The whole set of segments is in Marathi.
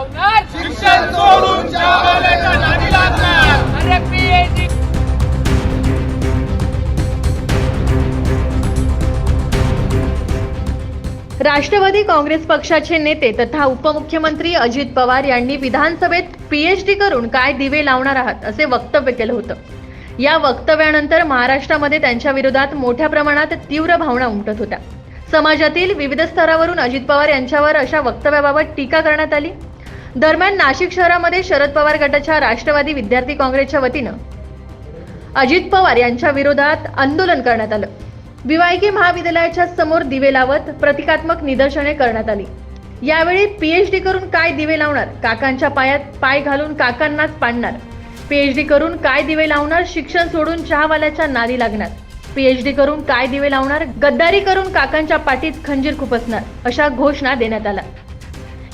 लावणार. शिक्षण सोडून राष्ट्रवादी काँग्रेस पक्षाचे नेते तथा उपमुख्यमंत्री अजित पवार यांनी विधानसभेत पीएचडी करून काय दिवे लावणार आहात असे वक्तव्य केलं होतं. या वक्तव्यानंतर महाराष्ट्रामध्ये त्यांच्या विरोधात मोठ्या प्रमाणात तीव्र भावना उमटत होत्या. समाजातील विविध स्तरावरून अजित पवार यांच्यावर अशा वक्तव्याबाबत टीका करण्यात आली. दरम्यान नाशिक शहरामध्ये शरद पवार गटाच्या राष्ट्रवादी विद्यार्थी काँग्रेसच्या वतीनं अजित पवार यांच्या विरोधात आंदोलन करण्यात आलं. विवायकी महाविद्यालयाच्या समोर दिवे लावत प्रतिकात्मक निदर्शने करण्यात आली. यावेळी पीएचडी करून काय दिवे लावणार? काकांच्या पायात पाय घालून काकांनाच पाडणार. पीएचडी करून काय दिवे लावणार? शिक्षण सोडून चहावाल्याच्या नादी लागणार. पीएचडी करून काय दिवे लावणार? गद्दारी करून काकांच्या पाठीत खंजीर खुपसणार अशा घोषणा देण्यात आल्या.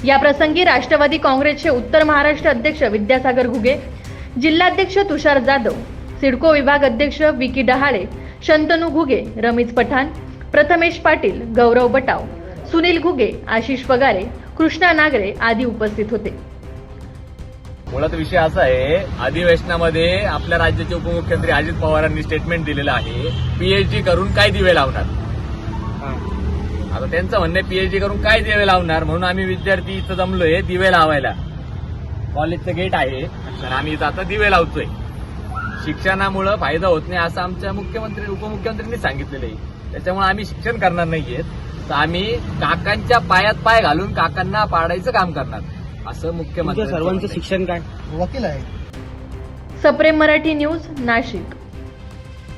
या प्रसंगी राष्ट्रवादी काँग्रेसचे उत्तर महाराष्ट्र अध्यक्ष विद्यासागर घुगे जिल्हाध्यक्ष तुषार जाधव सिडको विभाग अध्यक्ष विकी डहाळे शंतनू घुगे रमीज पठाण प्रथमेश पाटील गौरव बटाव सुनील घुगे आशिष पगारे कृष्णा नागरे आदी उपस्थित होते. मुळात विषय असा आहे अधिवेशनामध्ये आपल्या राज्याचे उपमुख्यमंत्री अजित पवारांनी स्टेटमेंट दिलेलं आहे पीएचडी करून काय दिवे लावणार? आता त्यांचं म्हणणं पीएचडी करून काय दिवे लावणार? म्हणून आम्ही विद्यार्थी इथं जमलोय दिवे लावायला. कॉलेजचं गेट आहे तर आम्ही इथं आता दिवे लावतोय. शिक्षणामुळं फायदा होत नाही असं आमच्या मुख्यमंत्री उपमुख्यमंत्र्यांनी सांगितलेलं आहे. त्याच्यामुळे आम्ही शिक्षण करणार नाहीये. तर आम्ही काकांच्या पायात पाय घालून काकांना पाडायचं काम करणार. असं मुख्यमंत्री सर्वांचं शिक्षण काय? वकील आहे. सप्रेम मराठी न्यूज नाशिक.